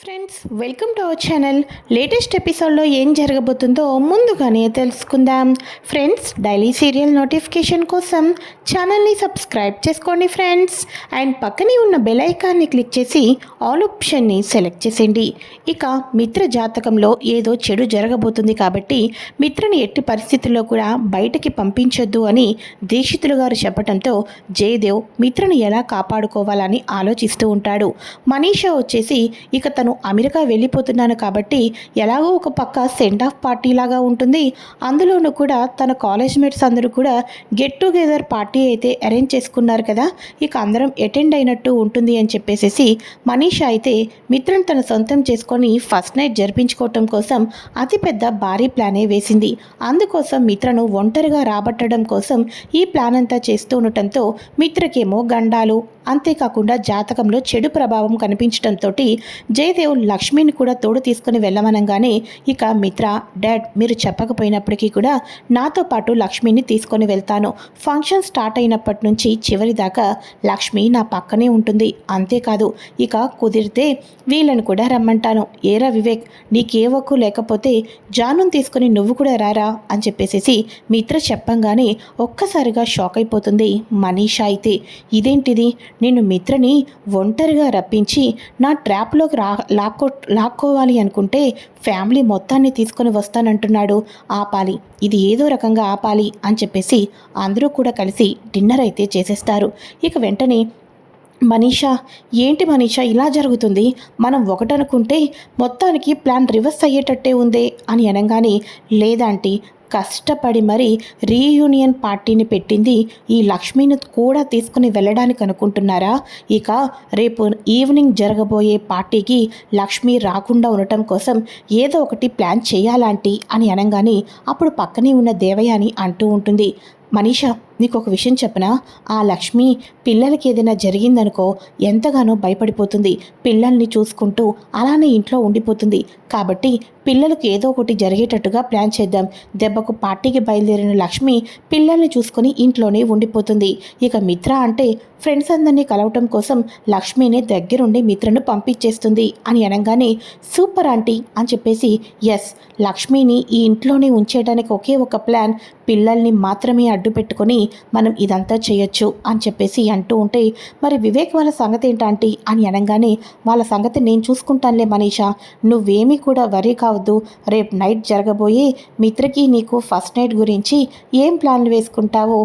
Friends welcome to our channel latest ఎపిసోడ్లో ఏం జరగబోతుందో ముందుగానే తెలుసుకుందాం. ఫ్రెండ్స్ డైలీ సీరియల్ నోటిఫికేషన్ కోసం ఛానల్ని సబ్స్క్రైబ్ చేసుకోండి ఫ్రెండ్స్ అండ్ పక్కనే ఉన్న బెల్ ఐకాన్ని క్లిక్ చేసి ఆల్ ఆప్షన్ని సెలెక్ట్ చేసేయండి. ఇక మిత్ర జాతకంలో ఏదో చెడు జరగబోతుంది కాబట్టి మిత్రని ఎట్టి పరిస్థితుల్లో కూడా బయటికి పంపించొద్దు అని దీక్షితులు గారు చెప్పడంతో జయదేవ్ మిత్రను ఎలా కాపాడుకోవాలని ఆలోచిస్తూ ఉంటాడు. మనీషా వచ్చేసి ఇక తను అమెరికా వెళ్ళిపోతున్నాను కాబట్టి ఎలాగో ఒక పక్క సెండ్ ఆఫ్ పార్టీ లాగా ఉంటుంది. అందులోనూ కూడా తన కాలేజ్ మేట్స్ అందరూ కూడా గెట్ టుగెదర్ పార్టీ అయితే అరేంజ్ చేసుకున్నారు కదా. ఇక అందరం అటెండ్ అయినట్టు ఉంటుంది అని చెప్పేసేసి మనీషా అయితే మిత్రుని తన సొంతం చేసుకొని ఫస్ట్ నైట్ జరిపించుకోవటం కోసం అతిపెద్ద భారీ ప్లానే వేసింది. అందుకోసం మిత్రను ఒంటరిగా రాబట్టడం కోసం ఈ ప్లాన్ అంతా చేస్తూ ఉండటంతో మిత్రకేమో గండాలు అంతేకాకుండా జాతకంలో చెడు ప్రభావం కనిపించడంతో జయదేవ్ లక్ష్మిని కూడా తోడు తీసుకుని వెళ్ళమనగానే ఇక మిత్ర డాడ్ మీరు చెప్పకపోయినప్పటికీ కూడా నాతో పాటు లక్ష్మిని తీసుకొని వెళ్తాను. ఫంక్షన్ స్టార్ట్ అయినప్పటి నుంచి చివరి దాకా లక్ష్మి నా పక్కనే ఉంటుంది. అంతేకాదు ఇక కుదిరితే వీళ్ళని కూడా రమ్మంటాను. ఏరా వివేక్ నీకే ఒక్కు లేకపోతే జానుని తీసుకొని నువ్వు కూడా రారా అని చెప్పేసేసి మిత్ర చెప్పంగానే ఒక్కసారిగా షాక్ అయిపోతుంది. మనీషా అయితే ఇదేంటిది? నేను మిత్రని ఒంటరిగా రప్పించి నా ట్రాప్లోకి రా లాక్కో లాక్కోవాలి అనుకుంటే ఫ్యామిలీ మొత్తాన్ని తీసుకొని వస్తానంటున్నాడు ఆపాలి ఇది ఏదో రకంగా ఆపాలి అని చెప్పేసి అందరూ కూడా కలిసి డిన్నర్ అయితే చేసేస్తారు. ఇక వెంటనే మనీషా ఏంటి మనీషా ఇలా జరుగుతుంది? మనం ఒకటనుకుంటే మొత్తానికి ప్లాన్ రివర్స్ అయ్యేటట్టే ఉందే అని అనగానే లేదంటే కష్టపడి మరి రీయూనియన్ పార్టీని పెట్టింది ఈ లక్ష్మిని కూడా తీసుకుని వెళ్ళడానికి అనుకుంటున్నారా? ఇక రేపు ఈవినింగ్ జరగబోయే పార్టీకి లక్ష్మి రాకుండా ఉండటం కోసం ఏదో ఒకటి ప్లాన్ చేయాలంటీ అని అనగానే అప్పుడు పక్కనే ఉన్న దేవయాని అంటూ ఉంటుంది. మనీషా నీకు ఒక విషయం చెప్పనా? ఆ లక్ష్మి పిల్లలకి ఏదైనా జరిగిందనుకో ఎంతగానో భయపడిపోతుంది. పిల్లల్ని చూసుకుంటూ అలానే ఇంట్లో ఉండిపోతుంది. కాబట్టి పిల్లలకు ఏదో ఒకటి జరిగేటట్టుగా ప్లాన్ చేద్దాం. దెబ్బకు పార్టీకి బయలుదేరిన లక్ష్మి పిల్లల్ని చూసుకొని ఇంట్లోనే ఉండిపోతుంది. ఇక మిత్ర అంటే ఫ్రెండ్స్ అందరినీ కలవటం కోసం లక్ష్మిని దగ్గరుండి మిత్రను పంపించేస్తుంది అని అనగానే సూపర్ ఆంటీ అని చెప్పేసి ఎస్ లక్ష్మిని ఈ ఇంట్లోనే ఉంచేయడానికి ఒకే ఒక ప్లాన్. పిల్లల్ని మాత్రమే అడ్డు పెట్టుకొని మనం ఇదంతా చేయొచ్చు అని చెప్పేసి అంటూ ఉంటే మరి వివేక్ వాళ్ళ సంగతి ఏంటంటే అని అనగానే వాళ్ళ సంగతి నేను చూసుకుంటానులే మనీషా నువ్వేమీ కూడా వరీ కావద్దు. రేపు నైట్ జరగబోయే మిత్రకి నీకు ఫస్ట్ నైట్ గురించి ఏం ప్లాన్లు వేసుకుంటావో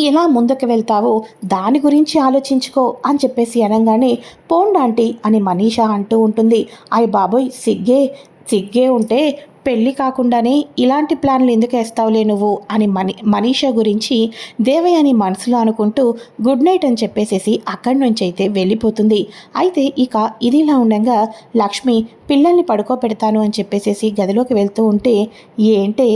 ఎలా ముందుకు వెళ్తావో దాని గురించి ఆలోచించుకో అని చెప్పేసి అనగానే పోండాంటీ అని మనీషా అంటూ ఉంటుంది. అయ్య బాబోయ్ సిగ్గే సిగ్గే ఉంటే పెళ్ళి కాకుండానే ఇలాంటి ప్లాన్లు ఎందుకు వేస్తావులే నువ్వు అని మనీ మనీషా గురించి దేవయాని మనసులో అనుకుంటూ గుడ్ నైట్ అని చెప్పేసేసి అక్కడి నుంచి అయితే వెళ్ళిపోతుంది. అయితే ఇక ఇదిలా ఉండగా లక్ష్మి పిల్లల్ని పడుకోబెడతాను అని చెప్పేసేసి గదిలోకి వెళ్తూ ఉంటే ఏంటే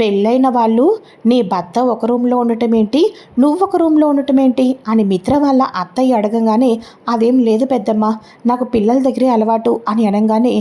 పెళ్ళైన వాళ్ళు నీ భర్త ఒక రూమ్లో ఉండటం ఏంటి? నువ్వు ఒక రూమ్లో ఉండటం ఏంటి? అని మిత్ర వాళ్ళ అత్తయ్య అడగంగానే అదేం లేదు పెద్దమ్మ నాకు పిల్లల దగ్గరే అలవాటు అని అనగానే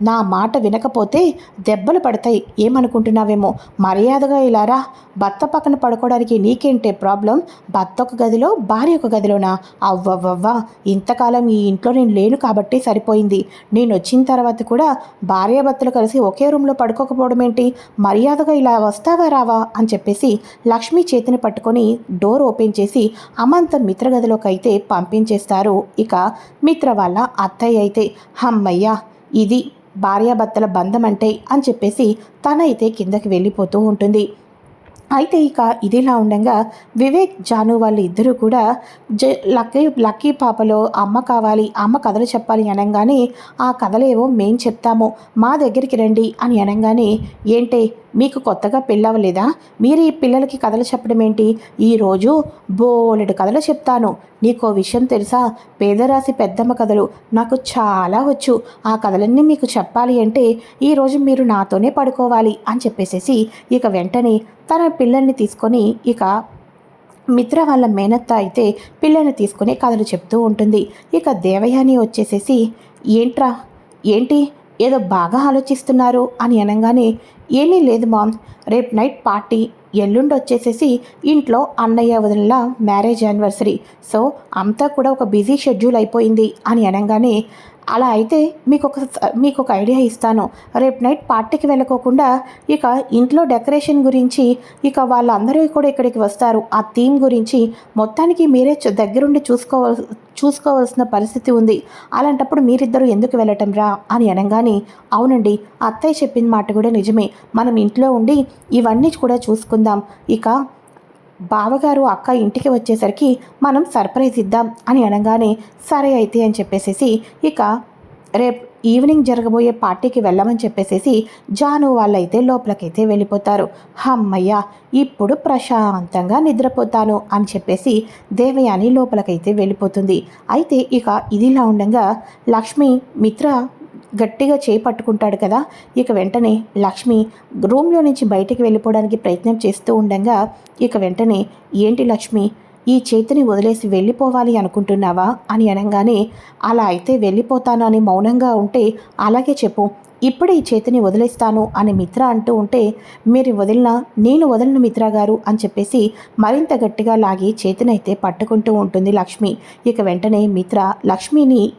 నా మాట వినకపోతే దెబ్బలు పడతాయి. ఏమనుకుంటున్నావేమో? మర్యాదగా ఇలారా? భర్త పక్కన పడుకోవడానికి నీకేంటే ప్రాబ్లం? భర్త ఒక గదిలో భార్య ఒక గదిలోనా? అవ్వవ్వవ్వా! ఇంతకాలం ఈ ఇంట్లో నేను లేను కాబట్టి సరిపోయింది. నేను వచ్చిన తర్వాత కూడా భార్యాభర్తలు కలిసి ఒకే రూమ్లో పడుకోకపోవడం ఏంటి మర్యాదగా ఇలా వస్తావా రావా? అని చెప్పేసి లక్ష్మి చేతిని పట్టుకొని డోర్ ఓపెన్ చేసి అమంత మిత్ర గదిలోకి అయితే పంపించేస్తారు. ఇక మిత్ర వాళ్ళ అత్తయ్య అయితే హమ్మయ్య! ఇది భార్యాభర్తల బంధం అంటే అని చెప్పేసి తనైతే కిందకి వెళ్ళిపోతూ ఉంటుంది. అయితే ఇక ఇదిలా ఉండగా వివేక్ జాను వాళ్ళు ఇద్దరు కూడా జ లక్కీ లక్కీ పాపలో అమ్మ కావాలి అమ్మ కథలు చెప్పాలి అనగానే ఆ కథలేవో మేం చెప్తాము మా దగ్గరికి రండి అని అనగానే ఏంటే మీకు కొత్తగా పెళ్ళవలేదా మీరు ఈ పిల్లలకి కథలు చెప్పడం ఏంటి? ఈరోజు బోలెడు కథలు చెప్తాను. నీకో విషయం తెలుసా? పేదరాశి పెద్దమ్మ కథలు నాకు చాలా వచ్చు. ఆ కథలన్నీ మీకు చెప్పాలి అంటే ఈరోజు మీరు నాతోనే పడుకోవాలి అని చెప్పేసేసి ఇక వెంటనే తన పిల్లల్ని తీసుకొని ఇక మిత్ర వాళ్ళ మేనత్త అయితే పిల్లల్ని తీసుకుని కథలు చెప్తూ ఉంటుంది. ఇక దేవయాని వచ్చేసేసి ఏంట్రా? ఏంటి? ఏదో బాగా ఆలోచిస్తున్నారు అని అనగానే ఏమీ లేదు మామ్. రేపు నైట్ పార్టీ. ఎల్లుండి వచ్చేసేసి ఇంట్లో అన్నయ్య వదిన మ్యారేజ్ యానివర్సరీ. సో అంతా కూడా ఒక బిజీ షెడ్యూల్ అయిపోయింది అని అనగానే అలా అయితే మీకు ఒక మీకు ఒక ఐడియా ఇస్తాను. రేపు నైట్ పార్టీకి వెళ్ళకోకుండా ఇక ఇంట్లో డెకరేషన్ గురించి ఇక వాళ్ళందరూ కూడా ఇక్కడికి వస్తారు. ఆ థీమ్ గురించి మొత్తానికి మీరే చ- దగ్గరుండి చూసుకోవాల్ చూసుకోవాల్సిన పరిస్థితి ఉంది. అలాంటప్పుడు మీరిద్దరూ ఎందుకు వెళ్ళటం రా? అని అనగానే అవునండి అత్తయ్య చెప్పిన మాట కూడా నిజమే. మనం ఇంట్లో ఉండి ఇవన్నీ కూడా చూసుకుందాం. ఇక బావగారు అక్క ఇంటికి వచ్చేసరికి మనం సర్ప్రైజ్ ఇద్దాం అని అనగానే సరే అయితే అని చెప్పేసేసి ఇక రేపు ఈవినింగ్ జరగబోయే పార్టీకి వెళ్ళమని చెప్పేసేసి జాను వాళ్ళైతే లోపలికైతే వెళ్ళిపోతారు. హమ్మయ్య ఇప్పుడు ప్రశాంతంగా నిద్రపోతాను అని చెప్పేసి దేవయాని లోపలికైతే వెళ్ళిపోతుంది. అయితే ఇక ఇదిలా ఉండగా లక్ష్మి మిత్ర గట్టిగా చేయి పట్టుకుంటాడు కదా. ఇక వెంటనే లక్ష్మి రూమ్లో నుంచి బయటికి వెళ్ళిపోవడానికి ప్రయత్నం చేస్తూ ఉండగా ఇక వెంటనే ఏంటి లక్ష్మి ఈ చేతిని వదిలేసి వెళ్ళిపోవాలి అనుకుంటున్నావా? అని అనగానే అలా అయితే వెళ్ళిపోతాను అని మౌనంగా ఉంటే అలాగే చెప్పు ఇప్పుడే ఈ చేతిని వదిలేస్తాను అని మిత్ర అంటూ ఉంటే మీరు వదిలినా నేను వదలను మిత్ర గారు అని చెప్పేసి మరింత గట్టిగా లాగి చేతినైతే పట్టుకుంటూ ఉంటుంది లక్ష్మి. ఇక వెంటనే మిత్ర లక్ష్మిని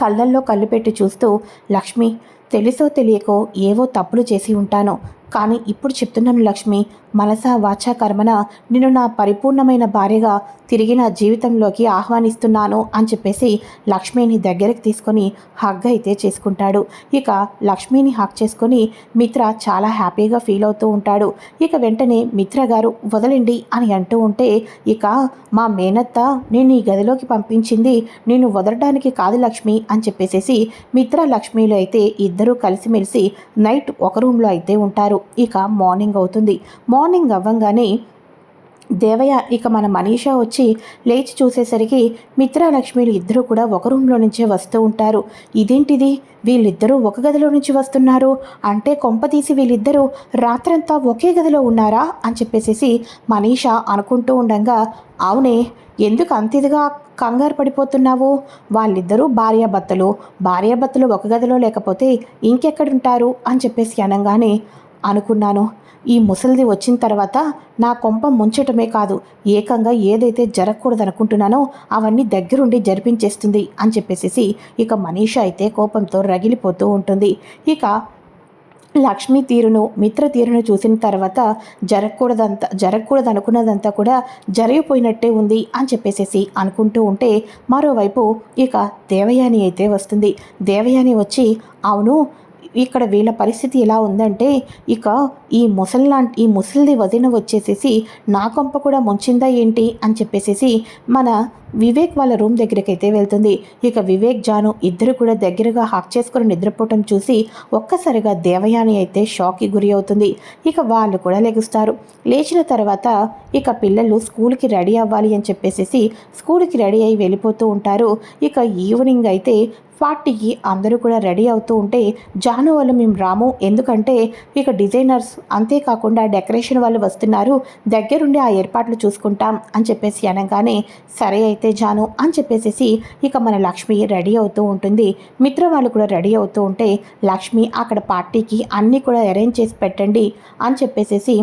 కళ్ళల్లో కళ్ళు పెట్టి చూస్తూ లక్ష్మి తెలుసో తెలియకో ఏవో తప్పులు చేసి ఉంటాను. కానీ ఇప్పుడు చెప్తున్నాను లక్ష్మి మనసా వాచా కర్మన నిన్ను నా పరిపూర్ణమైన భార్యగా తిరిగి నా జీవితంలోకి ఆహ్వానిస్తున్నాను అని చెప్పేసి లక్ష్మిని దగ్గరికి తీసుకొని హగ్ అయితే చేసుకుంటాడు. ఇక లక్ష్మిని హగ్ చేసుకొని మిత్ర చాలా హ్యాపీగా ఫీల్ అవుతూ ఉంటాడు. ఇక వెంటనే మిత్ర గారు వదలండి అని అంటూ ఉంటే ఇక మా మేనత్త నేను ఈ గదిలోకి పంపించింది నేను వదలడానికి కాదు లక్ష్మి అని చెప్పేసేసి మిత్ర లక్ష్మిలో అయితే ఇద్దరూ కలిసిమెలిసి నైట్ ఒక రూమ్లో అయితే ఉంటారు. ఇక మార్నింగ్ అవుతుంది. మార్నింగ్ అవ్వంగానే దేవయ్య ఇక మన మనీషా వచ్చి లేచి చూసేసరికి మిత్రలక్ష్మిలు ఇద్దరూ కూడా ఒక రూమ్లో నుంచే వస్తూ ఉంటారు. ఇదేంటిది? వీళ్ళిద్దరూ ఒక గదిలో నుంచి వస్తున్నారు. అంటే కొంప తీసి వీళ్ళిద్దరూ రాత్రంతా ఒకే గదిలో ఉన్నారా? అని చెప్పేసి మనీషా అనుకుంటూ ఉండగా అవునే ఎందుకు అంత ఇదిగా కంగారు పడిపోతున్నావు? వాళ్ళిద్దరూ భార్యాభర్తలు. భార్యాభర్తలు ఒక గదిలో లేకపోతే ఇంకెక్కడుంటారు అని చెప్పేసి అనగానే అనుకున్నాను. ఈ ముసలిది వచ్చిన తర్వాత నా కొంప ముంచటమే కాదు ఏకంగా ఏదైతే జరగకూడదు అనుకుంటున్నానో అవన్నీ దగ్గరుండి జరిపించేస్తుంది అని చెప్పేసి ఇక మనీషా అయితే కోపంతో రగిలిపోతూ ఉంటుంది. ఇక లక్ష్మీ తీరును మిత్ర తీరును చూసిన తర్వాత జరగకూడదంతా జరగకూడదు అనుకున్నదంతా కూడా జరిగిపోయినట్టే ఉంది అని చెప్పేసేసి అనుకుంటూ ఉంటే మరోవైపు ఇక దేవయాని అయితే వస్తుంది. దేవయాని వచ్చి అవును ఇక్కడ వీళ్ళ పరిస్థితి ఎలా ఉందంటే ఇక ఈ ముసలిలా ఈ ముసలిది వదిన వచ్చేసేసి నా కొంప కూడా ముంచిందా ఏంటి? అని చెప్పేసేసి మన వివేక్ వాళ్ళ రూమ్ దగ్గరికి అయితే వెళ్తుంది. ఇక వివేక్ జాను ఇద్దరు కూడా దగ్గరగా హాక్ చేసుకుని నిద్రపోవటం చూసి ఒక్కసారిగా దేవయాని అయితే షాక్కి గురి అవుతుంది. ఇక వాళ్ళు కూడా లెగుస్తారు. లేచిన తర్వాత ఇక పిల్లలు స్కూల్కి రెడీ అవ్వాలి అని చెప్పేసేసి స్కూల్కి రెడీ అయి వెళ్ళిపోతూ ఉంటారు. ఇక ఈవినింగ్ అయితే పార్టీకి అందరూ కూడా రెడీ అవుతూ ఉంటే జాను వాళ్ళు మేము రాము. ఎందుకంటే ఇక డిజైనర్స్ అంతేకాకుండా డెకరేషన్ వాళ్ళు వస్తున్నారు. దగ్గరుండి ఆ ఏర్పాట్లు చూసుకుంటాం అని చెప్పేసి అనగానే సరే అయితే జాను అని చెప్పేసేసి ఇక మన లక్ష్మి రెడీ అవుతూ ఉంటుంది. మిత్ర వాళ్ళు కూడా రెడీ అవుతూ ఉంటే లక్ష్మి అక్కడ పార్టీకి అన్నీ కూడా అరేంజ్ చేసి పెట్టండి అని చెప్పేసేసి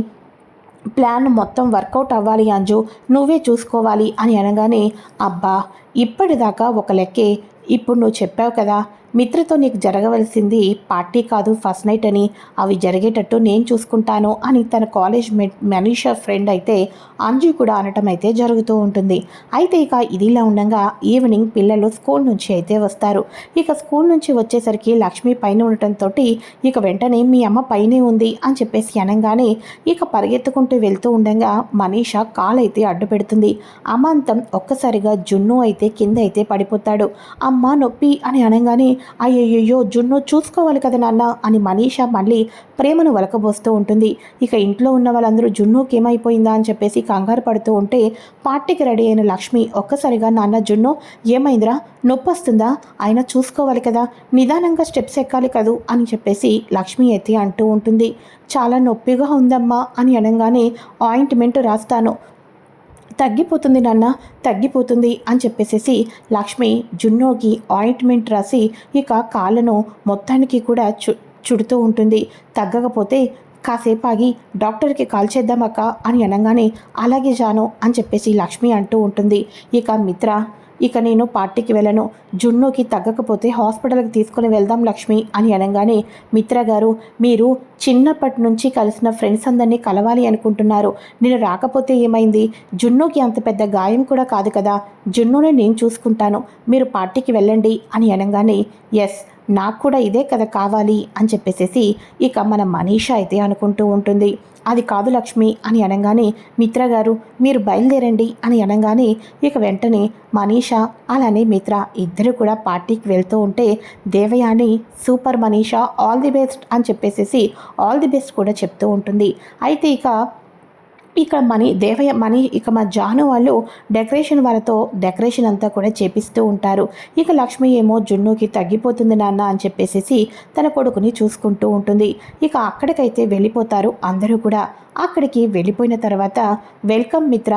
ప్లాన్ మొత్తం వర్కౌట్ అవ్వాలి అంజు నువ్వే చూసుకోవాలి అని అనగానే అబ్బా ఇప్పటిదాకా ఒక లెక్కే ఇప్పుడు నువ్వు చెప్పావు కదా మిత్రతో నీకు జరగవలసింది పార్టీ కాదు ఫస్ట్ నైట్ అని. అవి జరిగేటట్టు నేను చూసుకుంటాను అని తన కాలేజ్ మెట్ మనీషా ఫ్రెండ్ అయితే అంజు కూడా అనటం అయితే జరుగుతూ ఉంటుంది. అయితే ఇక ఇదిలా ఉండగా ఈవినింగ్ పిల్లలు స్కూల్ నుంచి అయితే వస్తారు. ఇక స్కూల్ నుంచి వచ్చేసరికి లక్ష్మి పైన ఉండటంతో ఇక వెంటనే మీ అమ్మ పైనే ఉంది అని చెప్పేసి అనగానే ఇక పరిగెత్తుకుంటూ వెళ్తూ ఉండగా మనీషా కాల్ అయితే అడ్డు పెడుతుంది. అమాంతం ఒక్కసారిగా జున్ను అయితే కింద అయితే పడిపోతాడు. అమ్మ నొప్పి అని అనగానే అయ్యయ్యో జున్ను చూసుకోవాలి కదా నాన్న అని మనీషా మళ్ళీ ప్రేమను వలకబోస్తూ ఉంటుంది. ఇక ఇంట్లో ఉన్న వాళ్ళందరూ జున్నుకి ఏమైపోయిందా అని చెప్పేసి కంగారు పడుతూ ఉంటే పార్టీకి రెడీ అయిన లక్ష్మి ఒక్కసారిగా నాన్న జున్ను ఏమైందిరా? నొప్పి వస్తుందా ఆయన చూసుకోవాలి కదా నిదానంగా స్టెప్స్ ఎక్కాలి కదూ? అని చెప్పేసి లక్ష్మి అయితే అంటూ ఉంటుంది. చాలా నొప్పిగా ఉందమ్మా అని అనగానే ఆయింట్మెంట్ రాస్తాను. తగ్గిపోతుంది నాన్న తగ్గిపోతుంది అని చెప్పేసేసి లక్ష్మి జున్నోకి ఆయింట్మెంట్ రాసి ఇక కాళ్ళను మొత్తానికి కూడా చు చుడుతూ ఉంటుంది. తగ్గకపోతే కాసేపు ఆగి డాక్టర్కి కాల్ చేద్దామక్క అని అనగానే అలాగే జాను అని చెప్పేసి లక్ష్మి అంటూ ఉంటుంది. ఇక మిత్ర ఇక నేను పార్టీకి వెళ్ళను. జున్నుకి తగ్గకపోతే హాస్పిటల్కి తీసుకుని వెళ్దాం లక్ష్మి అని అనగానే మిత్ర గారు మీరు చిన్నప్పటి నుంచి కలిసిన ఫ్రెండ్స్ అందరినీ కలవాలి అనుకుంటున్నారు. నేను రాకపోతే ఏమైంది? జున్నుకి అంత పెద్ద గాయం కూడా కాదు కదా. జున్నుని నేను చూసుకుంటాను. మీరు పార్టీకి వెళ్ళండి అని అనగానే ఎస్ నాకు కూడా ఇదే కదా కావాలి అని చెప్పేసేసి ఇక మన మనీషా అయితే అనుకుంటూ ఉంటుంది. అది కాదు లక్ష్మి అని అనగానే మిత్ర గారు మీరు బయలుదేరండి అని అనగానే ఇక వెంటనే మనీషా అలానే మిత్ర ఇద్దరు కూడా పార్టీకి వెళ్తూ ఉంటే Devayani super Manisha all the best అని చెప్పేసేసి ఆల్ ది బెస్ట్ కూడా చెప్తూ ఉంటుంది. అయితే ఇక ఇక్కడ మనీ దేవయ్య మనీ ఇక మా జాను వాళ్ళు డెకరేషన్ వాళ్ళతో డెకరేషన్ అంతా కూడా చేపిస్తూ ఉంటారు. ఇక లక్ష్మి ఏమో జున్నుకి తగ్గిపోతుంది నాన్న అని చెప్పేసి తన కొడుకుని చూసుకుంటూ ఉంటుంది. ఇక అక్కడికైతే వెళ్ళిపోతారు అందరూ కూడా. అక్కడికి వెళ్ళిపోయిన తర్వాత వెల్కమ్ మిత్ర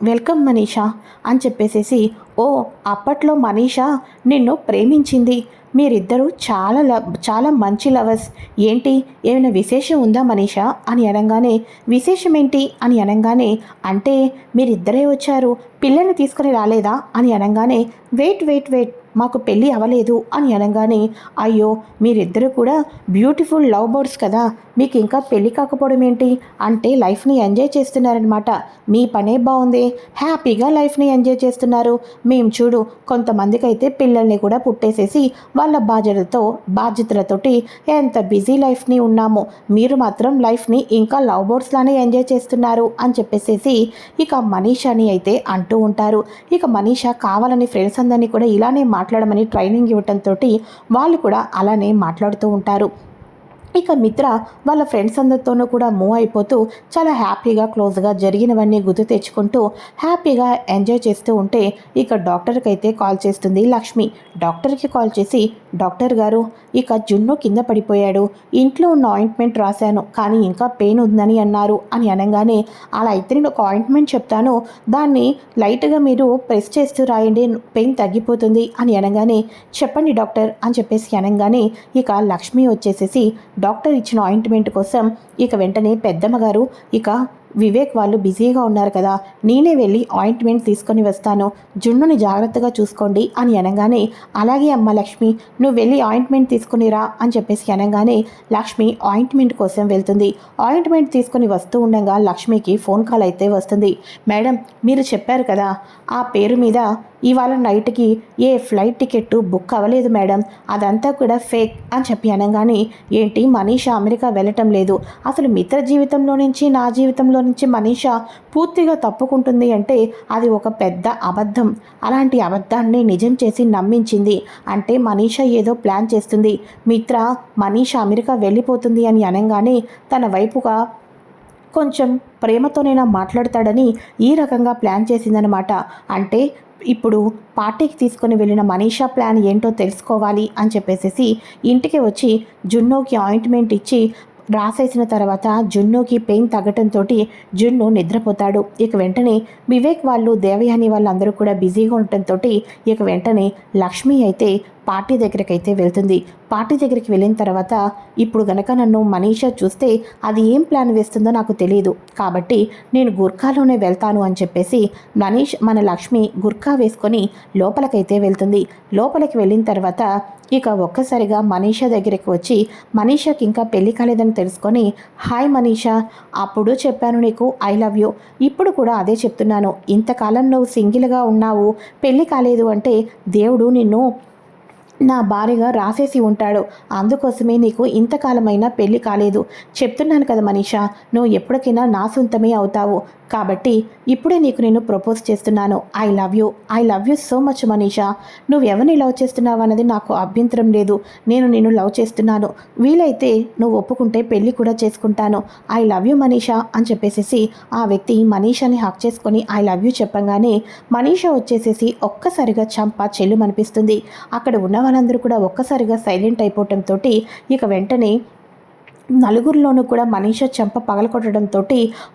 వెల్కమ్ మనీషా అని చెప్పేసేసి ఓ అప్పట్లో మనీషా నిన్ను ప్రేమించింది. మీరిద్దరూ చాలా లవ్ చాలా మంచి లవర్స్. ఏంటి? ఏమైనా విశేషం ఉందా మనీషా? అని అనగానే విశేషం ఏంటి అని అనగానే అంటే మీరిద్దరే వచ్చారు. పిల్లల్ని తీసుకుని రాలేదా? అని అనగానే వెయిట్ వెయిట్ వెయిట్ మాకు పెళ్ళి అవ్వలేదు. అని అనగానే అయ్యో మీరిద్దరూ కూడా బ్యూటిఫుల్ లవ్ బర్డ్స్ కదా. మీకు ఇంకా పెళ్ళి కాకపోవడం ఏంటి? అంటే లైఫ్ని ఎంజాయ్ చేస్తున్నారనమాట మీ పనే బాగుంది. హ్యాపీగా లైఫ్ని ఎంజాయ్ చేస్తున్నారు. మేము చూడు కొంతమందికి అయితే పిల్లల్ని కూడా పుట్టేసేసి వాళ్ళ బాధ్యతలతో బాధ్యతలతోటి ఎంత బిజీ లైఫ్ని ఉన్నామో మీరు మాత్రం లైఫ్ని ఇంకా లవ్ బోర్డ్స్లానే ఎంజాయ్ చేస్తున్నారు అని చెప్పేసేసి ఇక మనీషాని అయితే అంటూ ఉంటారు. ఇక మనీషా కావాలని ఫ్రెండ్స్ అందరినీ కూడా ఇలానే మాట్లాడమని ట్రైనింగ్ ఇవ్వటంతో వాళ్ళు కూడా అలానే మాట్లాడుతూ ఉంటారు. ఇక మిత్ర వాళ్ళ ఫ్రెండ్స్ అందరితోనూ కూడా మూవ్ అయిపోతూ చాలా హ్యాపీగా క్లోజ్గా జరిగినవన్నీ గుర్తు తెచ్చుకుంటూ హ్యాపీగా ఎంజాయ్ చేస్తూ ఉంటే ఇక డాక్టర్కి అయితే కాల్ చేస్తుంది లక్ష్మి. డాక్టర్కి కాల్ చేసి డాక్టర్ గారు ఇక జున్ను కింద పడిపోయాడు. ఇంట్లో ఉన్న ఆయింట్మెంట్ రాశాను కానీ ఇంకా పెయిన్ ఉందని అన్నారు అని అనగానే అలా అయితే నేను ఒక ఆయింట్మెంట్ చెప్తాను. దాన్ని లైట్గా మీరు ప్రెస్ చేస్తూ రాయండి పెయిన్ తగ్గిపోతుంది అని అనగానే చెప్పండి డాక్టర్ అని చెప్పేసి అనగానే ఇక లక్ష్మి వచ్చేసేసి డాక్టర్ ఇచ్చిన ఆయింట్మెంట్ కోసం ఇక వెంటనే పెద్దమ్మ గారు ఇక వివేక్ వాళ్ళు బిజీగా ఉన్నారు కదా నేనే వెళ్ళి ఆయింట్మెంట్ తీసుకొని వస్తాను. జున్నుని జాగ్రత్తగా చూసుకోండి అని అనగానే అలాగే అమ్మ లక్ష్మి నువ్వు వెళ్ళి ఆయింట్మెంట్ తీసుకునిరా అని చెప్పేసి అనగానే లక్ష్మి ఆయింట్మెంట్ కోసం వెళ్తుంది. ఆయింట్మెంట్ తీసుకొని వస్తూ ఉండగా లక్ష్మికి ఫోన్ కాల్ అయితే వస్తుంది. మేడం మీరు చెప్పారు కదా ఆ పేరు మీద ఇవాళ నైట్కి ఏ ఫ్లైట్ టికెట్ బుక్ అవ్వలేదు మేడం. అదంతా కూడా ఫేక్ అని చెప్పి అనగానే ఏంటి మనీషా అమెరికా వెళ్ళటం లేదు. అసలు మిత్ర జీవితంలో నుంచి నా జీవితంలో నుంచి మనీషా పూర్తిగా తప్పుకుంటుంది అంటే అది ఒక పెద్ద అబద్ధం. అలాంటి అబద్ధాన్ని నిజం చేసి నమ్మించింది. అంటే మనీషా ఏదో ప్లాన్ చేస్తుంది. మిత్ర మనీషా అమెరికా వెళ్ళిపోతుంది అని అనగానే తన వైపుగా కొంచెం ప్రేమతోనైనా మాట్లాడతాడని ఈ రకంగా ప్లాన్ చేసిందనమాట అంటే ఇప్పుడు పార్టీకి తీసుకొని వెళ్ళిన మనీషా ప్లాన్ ఏంటో తెలుసుకోవాలి అని చెప్పేసి ఇంటికి వచ్చి జున్నోకి ఆయింట్మెంట్ ఇచ్చి రాసేసిన తర్వాత జున్నుకి పెయిన్ తగ్గటంతో జున్ను నిద్రపోతాడు. ఇక వెంటనే వివేక్ వాళ్ళు దేవయాని వాళ్ళందరూ కూడా బిజీగా ఉండటంతో ఇక వెంటనే లక్ష్మి అయితే పార్టీ దగ్గరికి అయితే వెళ్తుంది. పార్టీ దగ్గరికి వెళ్ళిన తర్వాత ఇప్పుడు గనక నన్ను మనీషా చూస్తే అది ఏం ప్లాన్ వేస్తుందో నాకు తెలియదు కాబట్టి నేను గుర్ఖాలోనే వెళ్తాను అని చెప్పేసి మనీష్ మన లక్ష్మి గుర్ఖా వేసుకొని లోపలికైతే వెళ్తుంది. లోపలికి వెళ్ళిన తర్వాత ఇక ఒక్కసారిగా మనీషా దగ్గరికి వచ్చి మనీషాకి ఇంకా పెళ్ళి కాలేదని తెలుసుకొని హాయ్ మనీషా అప్పుడు చెప్పాను నీకు ఐ లవ్ యూ. ఇప్పుడు కూడా అదే చెప్తున్నాను. ఇంతకాలం నువ్వు సింగిల్గా ఉన్నావు. పెళ్ళి కాలేదు అంటే దేవుడు నిన్ను నా భార్యగా రాసేసి ఉంటాడు. అందుకోసమే నీకు ఇంతకాలమైనా పెళ్ళి కాలేదు. చెప్తున్నాను కదా మనీషా నువ్వు ఎప్పటికైనా నా సొంతమే అవుతావు. కాబట్టి ఇప్పుడే నీకు నేను ప్రపోజ్ చేస్తున్నాను. I love you I love you so much Manisha నువ్వు ఎవరిని లవ్ చేస్తున్నావు అన్నది నాకు అభ్యంతరం లేదు. నేను నేను లవ్ చేస్తున్నాను. వీలైతే నువ్వు ఒప్పుకుంటే పెళ్ళి కూడా చేసుకుంటాను. ఐ లవ్ యూ మనీషా అని చెప్పేసేసి ఆ వ్యక్తి మనీషాని హక్ చేసుకొని ఐ లవ్ యూ చెప్పంగానే మనీషా వచ్చేసేసి ఒక్కసారిగా చంప చెల్లు అనిపిస్తుంది అక్కడ ఉన్న వాళ్ళందరూ కూడా ఒక్కసారిగా సైలెంట్ అయిపోవటంతో ఇక వెంటనే నలుగురిలోనూ కూడా మనీషా చెంప పగలకొట్టడంతో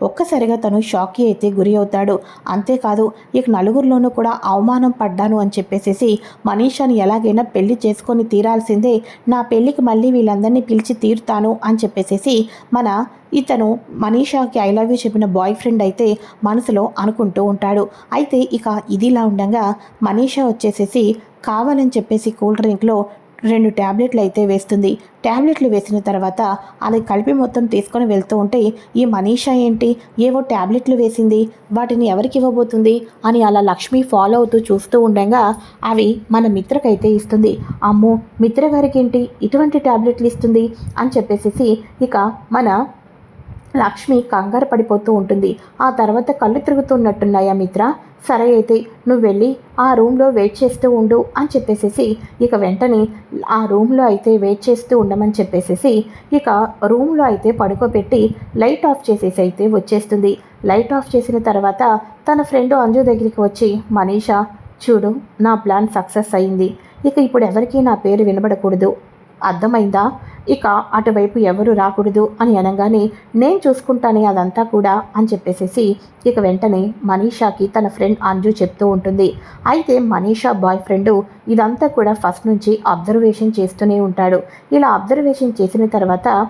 ఒక్కసారిగా తను షాక్కి అయితే గురి అవుతాడు. అంతేకాదు ఇక నలుగురిలోనూ కూడా అవమానం పడ్డాను అని చెప్పేసేసి మనీషాని ఎలాగైనా పెళ్ళి చేసుకొని తీరాల్సిందే నా పెళ్ళికి మళ్ళీ వీళ్ళందరినీ పిలిచి తీరుతాను అని చెప్పేసేసి మన ఇతను మనీషాకి ఐ లవ్ యూ చెప్పిన బాయ్ ఫ్రెండ్ అయితే మనసులో అనుకుంటూ ఉంటాడు. అయితే ఇక ఇదిలా ఉండగా మనీషా వచ్చేసేసి కావాలని చెప్పేసి కూల్ డ్రింక్లో రెండు ట్యాబ్లెట్లు అయితే వేస్తుంది. ట్యాబ్లెట్లు వేసిన తర్వాత అది కలిపి మొత్తం తీసుకొని వెళ్తూ ఉంటే ఈ మనీషా ఏంటి? ఏవో ట్యాబ్లెట్లు వేసింది. వాటిని ఎవరికి ఇవ్వబోతుంది? అని అలా లక్ష్మి ఫాలో అవుతూ చూస్తూ ఉండగా అవి మన మిత్రకైతే ఇస్తుంది. అమ్మో మిత్ర గారికి ఏంటి ఇటువంటి ట్యాబ్లెట్లు ఇస్తుంది? అని చెప్పేసి ఇక మన లక్ష్మి కంగారు పడిపోతూ ఉంటుంది. ఆ తర్వాత కళ్ళు తిరుగుతున్నట్టున్నాయా మిత్ర? సరే అయితే నువ్వు వెళ్ళి ఆ రూమ్లో వెయిట్ చేస్తూ ఉండు అని చెప్పేసేసి ఇక వెంటనే ఆ రూమ్లో అయితే వెయిట్ చేస్తూ ఉండమని చెప్పేసేసి ఇక రూమ్లో అయితే పడుకోబెట్టి లైట్ ఆఫ్ చేసేసి అయితే వచ్చేస్తుంది. లైట్ ఆఫ్ చేసిన తర్వాత తన ఫ్రెండ్ అంజు దగ్గరికి వచ్చి మనీషా చూడు నా ప్లాన్ సక్సెస్ అయింది. ఇక ఇప్పుడు ఎవరికీ నా పేరు వినబడకూడదు. అర్థమైందా? ఇక అటువైపు ఎవరు రాకూడదు అని అనగానే నేను చూసుకుంటానే అదంతా కూడా అని చెప్పేసేసి ఇక వెంటనే మనీషాకి తన ఫ్రెండ్ అంజు చెప్తూ ఉంటుంది. అయితే మనీషా బాయ్ ఫ్రెండ్ ఇదంతా కూడా ఫస్ట్ నుంచి అబ్జర్వేషన్ చేస్తూనే ఉంటాడు. ఇలా అబ్జర్వేషన్ చేసిన తర్వాత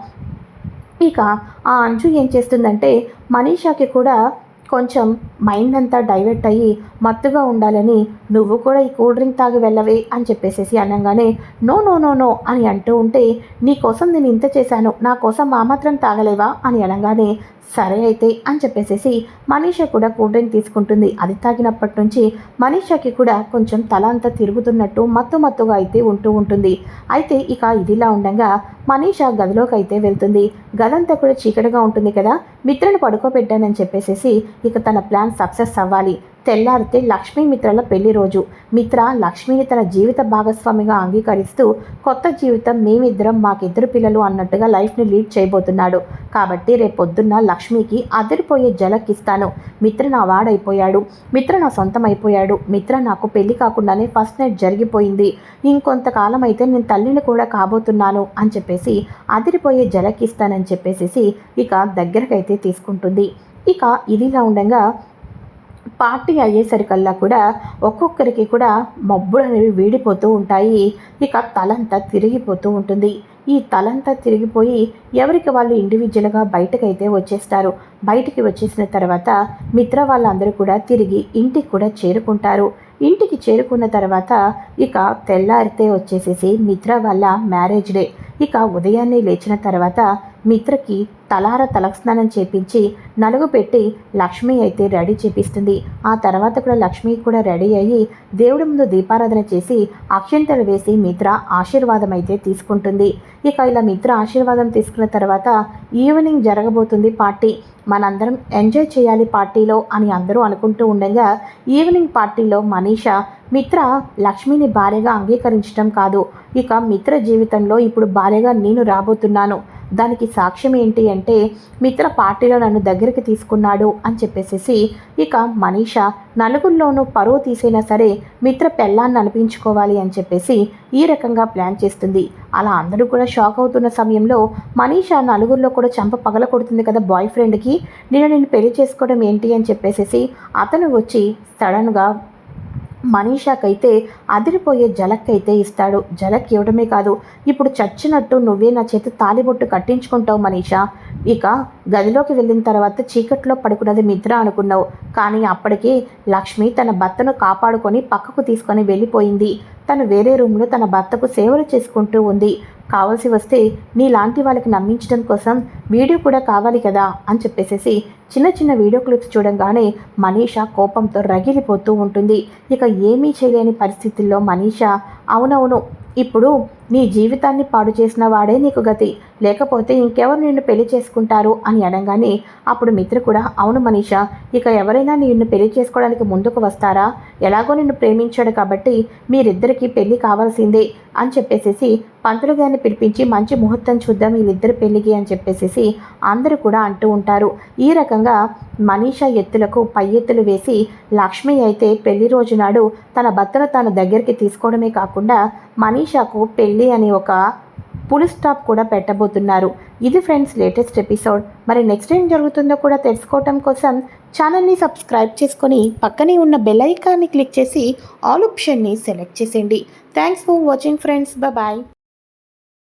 ఇక ఆ అంజు ఏం చేస్తుందంటే మనీషాకి కూడా కొంచెం మైండ్ అంతా డైవర్ట్ అయ్యి మత్తుగా ఉండాలని నువ్వు కూడా ఈ కూల్ డ్రింక్ తాగి వెళ్ళవే అని చెప్పేసేసి అనగానే నో నో నో నో అని అంటూ ఉంటే నీ కోసం నేను ఇంత చేశాను నా కోసం మా మాత్రం తాగలేవా? అని అనగానే సరే అయితే అని చెప్పేసేసి మనీష కూడా కూల్ డ్రింక్ తీసుకుంటుంది. అది తాగినప్పటి నుంచి మనీషకి కూడా కొంచెం తల అంతా తిరుగుతున్నట్టు మత్తు మత్తుగా అయితే ఉంటూ ఉంటుంది. అయితే ఇక ఇదిలా ఉండగా మనీష గదిలోకి అయితే వెళ్తుంది. గదంతా కూడా చీకటిగా ఉంటుంది కదా మిత్రుని పడుకోబెట్టానని చెప్పేసేసి ఇక తన ప్లాన్ సక్సెస్ అవ్వాలి. తెల్లారితే లక్ష్మీ మిత్రల పెళ్ళి రోజు. మిత్ర లక్ష్మిని తన జీవిత భాగస్వామిగా అంగీకరిస్తూ కొత్త జీవితం మేమిద్దరం మాకిద్దరు పిల్లలు అన్నట్టుగా లైఫ్ని లీడ్ చేయబోతున్నాడు. కాబట్టి రేపొద్దున్న లక్ష్మికి అదిరిపోయే జలకిస్తాను. మిత్ర నా వాడైపోయాడు. మిత్ర నా సొంతం అయిపోయాడు మిత్ర నాకు పెళ్ళి కాకుండానే ఫస్ట్ నైట్ జరిగిపోయింది. ఇంకొంతకాలం అయితే నేను తల్లిని కూడా కాబోతున్నాను అని చెప్పేసి అదిరిపోయే జలకిస్తానని చెప్పేసి ఇక దగ్గరకైతే తీసుకుంటుంది. ఇక ఇదిలా ఉండగా పార్టీ అయ్యేసరికల్లా కూడా ఒక్కొక్కరికి కూడా మబ్బులు అనేవి వీడిపోతూ ఉంటాయి. ఇక తలంతా తిరిగిపోతూ ఉంటుంది. ఈ తలంతా తిరిగిపోయి ఎవరికి వాళ్ళు ఇండివిజువల్గా బయటకైతే వచ్చేస్తారు? బయటికి వచ్చేసిన తర్వాత మిత్ర వాళ్ళందరూ కూడా తిరిగి ఇంటికి కూడా చేరుకుంటారు. ఇంటికి చేరుకున్న తర్వాత ఇక తెల్లారితే వచ్చేసేసి మిత్ర వాళ్ళ మ్యారేజ్ డే ఇక ఉదయాన్నే లేచిన తర్వాత మిత్రకి తలార తలస్నానం చేపించి నలుగు పెట్టి లక్ష్మి అయితే రెడీ చేపిస్తుంది. ఆ తర్వాత కూడా లక్ష్మి కూడా రెడీ అయ్యి దేవుడి ముందు దీపారాధన చేసి అక్షంతలు వేసి మిత్ర ఆశీర్వాదం అయితే తీసుకుంటుంది. ఇక ఇలా మిత్ర ఆశీర్వాదం తీసుకున్న తర్వాత ఈవినింగ్ జరగబోతుంది పార్టీ. మనందరం ఎంజాయ్ చేయాలి పార్టీలో అని అందరూ అనుకుంటూ ఉండగా ఈవినింగ్ పార్టీలో మనీషా మిత్ర లక్ష్మిని భార్యగా అంగీకరించడం కాదు. ఇక మిత్ర జీవితంలో ఇప్పుడు భార్యగా నేను రాబోతున్నాను. దానికి సాక్ష్యం ఏంటి అంటే మిత్ర పార్టీలో నన్ను దగ్గరికి తీసుకున్నాడు అని చెప్పేసి ఇక మనీష నలుగురిలోనూ పరువు తీసైనా సరే మిత్ర పెళ్ళాన్ని అనిపించుకోవాలి అని చెప్పేసి ఈ రకంగా ప్లాన్ చేస్తుంది. అలా అందరూ కూడా షాక్ అవుతున్న సమయంలో మనీష నలుగురిలో కూడా చంప పగల కొడుతుంది కదా బాయ్ ఫ్రెండ్కి. నేను నేను పెళ్ళి చేసుకోవడం ఏంటి అని చెప్పేసి అతను వచ్చి సడన్గా మనీషాకైతే అదిరిపోయే జలక్కైతే ఇస్తాడు. జలక్ ఇవ్వడమే కాదు ఇప్పుడు చచ్చినట్టు నువ్వే నా చేతి తాలిబొట్టు కట్టించుకుంటావు మనీషా. ఇక గదిలోకి వెళ్ళిన తర్వాత చీకట్లో పడుకున్నది నిద్ర అనుకున్నావు. కానీ అప్పటికి లక్ష్మి తన భర్తను కాపాడుకొని పక్కకు తీసుకొని వెళ్ళిపోయింది. తను వేరే రూమ్లో తన భర్తకు సేవలు చేసుకుంటూ ఉంది. కావాల్సి వస్తే నీలాంటి వాళ్ళకి నమ్మించడం కోసం వీడియో కూడా కావాలి కదా అని చెప్పేసేసి చిన్న చిన్న వీడియో క్లిప్స్ చూడంగానే మనీషా కోపంతో రగిలిపోతూ ఉంటుంది. ఇక ఏమీ చేయలేని పరిస్థితుల్లో మనీషా అవునవును ఇప్పుడు నీ జీవితాన్ని పాడు చేసిన వాడే నీకు గతి. లేకపోతే ఇంకెవరు నిన్ను పెళ్ళి చేసుకుంటారు అని అనగానే అప్పుడు మిత్ర కూడా అవును మనీషా ఇక ఎవరైనా నిన్ను పెళ్ళి చేసుకోవడానికి ముందుకు వస్తారా? ఎలాగో నిన్ను ప్రేమించాడు కాబట్టి మీరిద్దరికీ పెళ్ళి కావాల్సిందే అని చెప్పేసేసి పంతులు గారిని పిలిపించి మంచి ముహూర్తం చూద్దాం వీళ్ళిద్దరు పెళ్ళికి అని చెప్పేసేసి అందరూ కూడా అంటూ ఉంటారు. ఈ రకంగా మనీషా ఎత్తులకు పై ఎత్తులు వేసి లక్ష్మి అయితే పెళ్ళి రోజు నాడు తన భర్తను తన దగ్గరికి తీసుకోవడమే కాకుండా మనీషాకు పెళ్ళి అని ఒక పులి స్టాప్ కూడా పెట్టబోతున్నారు. ఇది ఫ్రెండ్స్ లేటెస్ట్ ఎపిసోడ్ మరి నెక్స్ట్ ఏం జరుగుతుందో కూడా తెలుసుకోవటం కోసం ఛానల్ని సబ్స్క్రైబ్ చేసుకొని పక్కనే ఉన్న బెల్ ఐకాన్ని క్లిక్ చేసి ఆల్ ఆప్షన్ని సెలెక్ట్ చేసేయండి. Thanks for watching friends bye